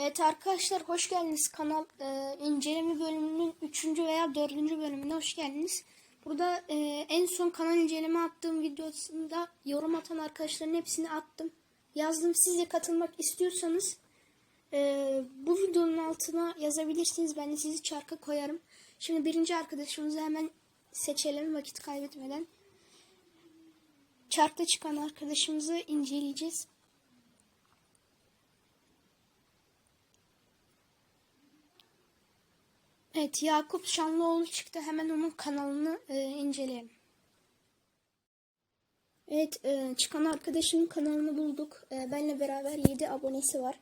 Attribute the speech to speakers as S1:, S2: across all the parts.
S1: Evet arkadaşlar hoş geldiniz kanal e, inceleme bölümünün 3. veya 4. bölümüne hoş geldiniz. Burada e, en son kanal inceleme attığım videosunda yorum atan arkadaşların hepsini attım. Yazdım siz de katılmak istiyorsanız e, bu videonun altına yazabilirsiniz. Ben de sizi çarka koyarım. Şimdi birinci arkadaşımızı hemen seçelim vakit kaybetmeden. Çarkta çıkan arkadaşımızı inceleyeceğiz. Evet Yakup Şanlıoğlu çıktı. Hemen onun kanalını e, inceleyelim. Evet e, çıkan arkadaşımın kanalını bulduk. E, benle beraber 7 abonesi var.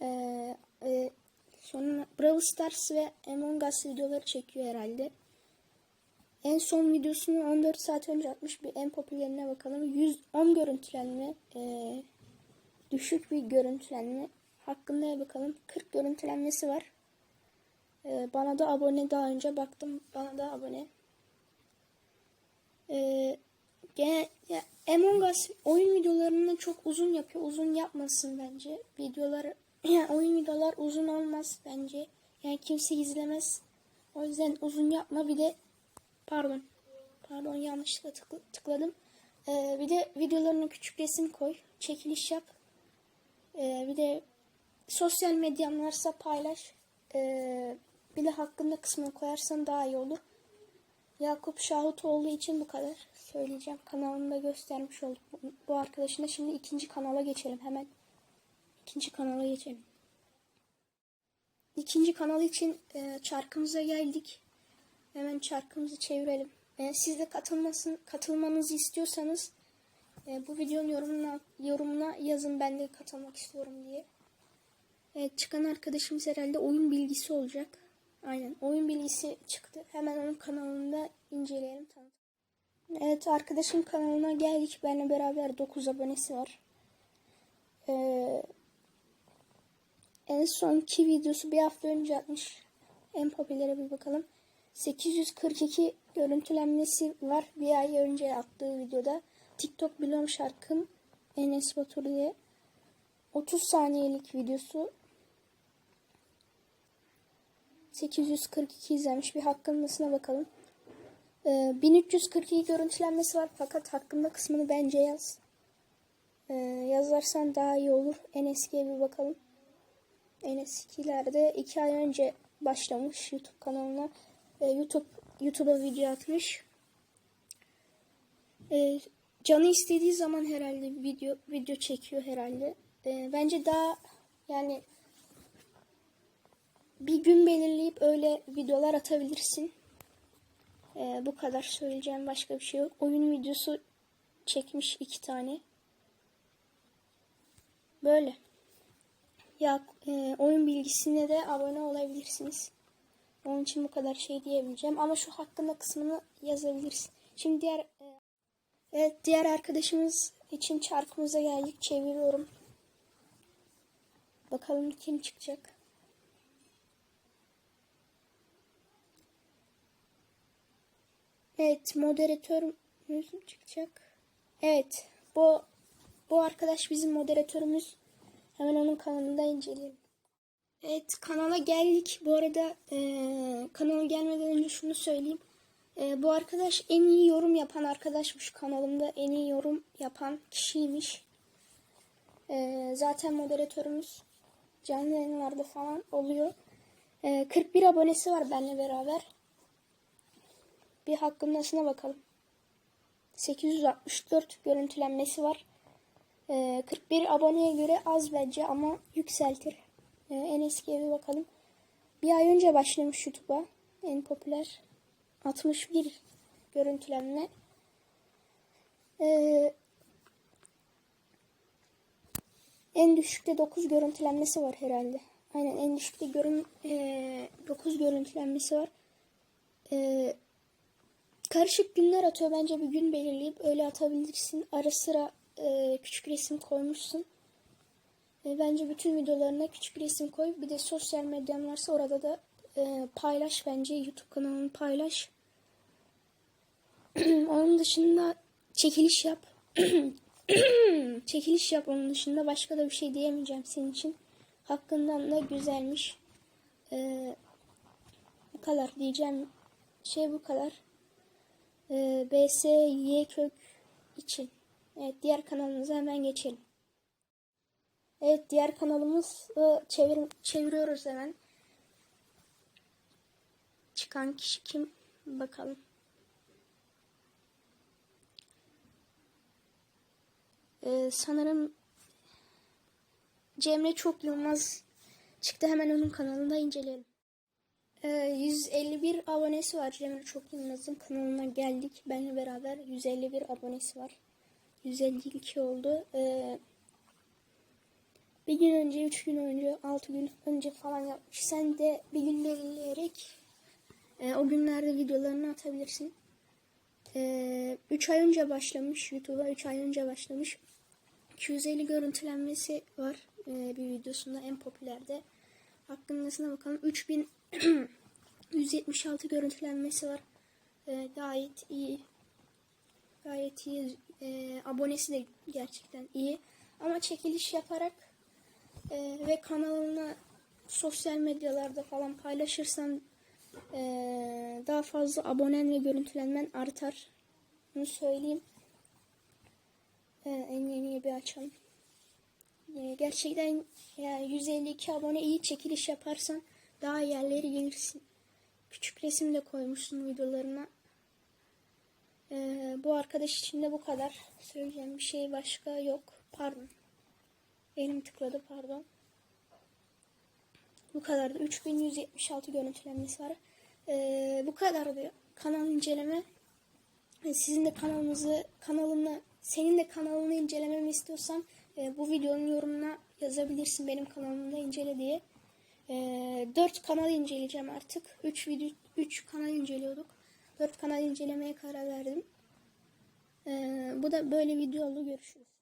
S1: E, e, sonra Brawl Stars ve Among Us videoları çekiyor herhalde. En son videosunu 14 saat önce atmış bir en popülerine bakalım. 110 görüntülenme. E, düşük bir görüntülenme. Hakkında bakalım. 40 görüntülenmesi var. Ee, bana da abone daha önce baktım. Bana da abone. Ee, gene ya, Among Us oyun videolarını çok uzun yapıyor. Uzun yapmasın bence. Videolar yani oyun videolar uzun olmaz bence. Yani kimse izlemez. O yüzden uzun yapma. Bir de pardon. Pardon yanlışlıkla tıkla- tıkladım. Ee, bir de videolarına küçük resim koy. Çekiliş yap. Ee, bir de sosyal medyan varsa paylaş. Ee, bir de hakkında kısmını koyarsan daha iyi olur. Yakup Şahutoğlu için bu kadar söyleyeceğim. Kanalını da göstermiş olduk. Bu arkadaşına şimdi ikinci kanala geçelim hemen. İkinci kanala geçelim. İkinci kanal için e, çarkımıza geldik. Hemen çarkımızı çevirelim. E, siz de katılmasın, katılmanızı istiyorsanız e, bu videonun yorumuna, yorumuna yazın ben de katılmak istiyorum diye. Evet çıkan arkadaşımız herhalde oyun bilgisi olacak. Aynen oyun bilgisi çıktı. Hemen onun kanalında inceleyelim. Tanıtalım. Evet arkadaşım kanalına geldik. Benimle beraber 9 abonesi var. Ee, en sonki videosu bir hafta önce atmış. En popülere bir bakalım. 842 görüntülenmesi var. Bir ay önce attığı videoda. TikTok biliyorum şarkım Enes Batur diye. 30 saniyelik videosu 842 izlenmiş. Bir hakkındasına bakalım. Ee, 1342 görüntülenmesi var fakat hakkında kısmını bence yaz. Ee, yazarsan daha iyi olur. En eskiye bir bakalım. En eskilerde 2 ay önce başlamış YouTube kanalına. Ee, YouTube YouTube'a video atmış. Ee, canı istediği zaman herhalde video video çekiyor herhalde. Ee, bence daha yani bir gün belirleyip öyle videolar atabilirsin. Ee, bu kadar söyleyeceğim başka bir şey yok. Oyun videosu çekmiş iki tane. Böyle. Ya e, oyun bilgisine de abone olabilirsiniz. Onun için bu kadar şey diyebileceğim. Ama şu hakkında kısmını yazabilirsin. Şimdi diğer e, evet diğer arkadaşımız için çarkımıza geldik. Çeviriyorum. Bakalım kim çıkacak. Evet, moderatörümüz mü çıkacak? Evet, bu bu arkadaş bizim moderatörümüz. Hemen onun kanalında inceleyelim. Evet, kanala geldik. Bu arada eee kanala gelmeden önce şunu söyleyeyim. Eee, bu arkadaş en iyi yorum yapan arkadaşmış kanalımda. En iyi yorum yapan kişiymiş. Eee, zaten moderatörümüz canlı yayınlarda falan oluyor. Eee, 41 abonesi var benimle beraber. Bir hakkındasına bakalım. 864 görüntülenmesi var. Ee, 41 aboneye göre az bence ama yükseltir. Ee, en eskiye bir bakalım. Bir ay önce başlamış YouTube'a. En popüler. 61 görüntülenme. Ee, en düşükte 9 görüntülenmesi var herhalde. Aynen en düşükte görün, ee, 9 görüntülenmesi var. Ee, Karışık günler atıyor. Bence bir gün belirleyip öyle atabilirsin. Ara sıra e, küçük resim koymuşsun. E, bence bütün videolarına küçük resim koy. Bir de sosyal medyan varsa orada da e, paylaş bence. YouTube kanalını paylaş. onun dışında çekiliş yap. çekiliş yap onun dışında. Başka da bir şey diyemeyeceğim senin için. hakkından da güzelmiş. Ee, bu kadar diyeceğim şey bu kadar. Ee, BSY kök için. Evet diğer kanalımıza hemen geçelim. Evet diğer kanalımız e, çevir, çeviriyoruz hemen. Çıkan kişi kim? Bakalım. Ee, sanırım Cemre Çok Yılmaz çıktı. Hemen onun kanalında inceleyelim. Ee, 151 abonesi var Cemre Çok Yılmaz'ın kanalına geldik. Benle beraber 151 abonesi var. 152 oldu. Ee, bir gün önce, üç gün önce, altı gün önce falan yapmış. Sen de bir gün belirleyerek e, o günlerde videolarını atabilirsin. 3 ay önce başlamış YouTube'a 3 ay önce başlamış. 250 görüntülenmesi var e, bir videosunda en popülerde. Hakkındasına bakalım. 3176 görüntülenmesi var. E, gayet iyi. Gayet iyi. E, abonesi de gerçekten iyi. Ama çekiliş yaparak e, ve kanalına sosyal medyalarda falan paylaşırsan e, daha fazla abonen ve görüntülenmen artar. Bunu söyleyeyim. E, en yeni bir açalım. E, gerçekten yani 152 abone iyi çekiliş yaparsan daha yerleri gelirsin. Küçük resim de koymuşsun videolarına. E, bu arkadaş için de bu kadar. Söyleyeceğim bir şey başka yok. Pardon. Elim tıkladı pardon. Bu kadardı. 3176 görüntülenmesi var. Ee, bu kadardı kanal inceleme. Ee, Sizin de kanalınızı kanalını senin de kanalını incelememi istiyorsan e, bu videonun yorumuna yazabilirsin benim kanalımda incele diye. E, 4 kanal inceleyeceğim artık. 3 video 3 kanal inceliyorduk. 4 kanal incelemeye karar verdim. E, bu da böyle video oldu. Görüşürüz.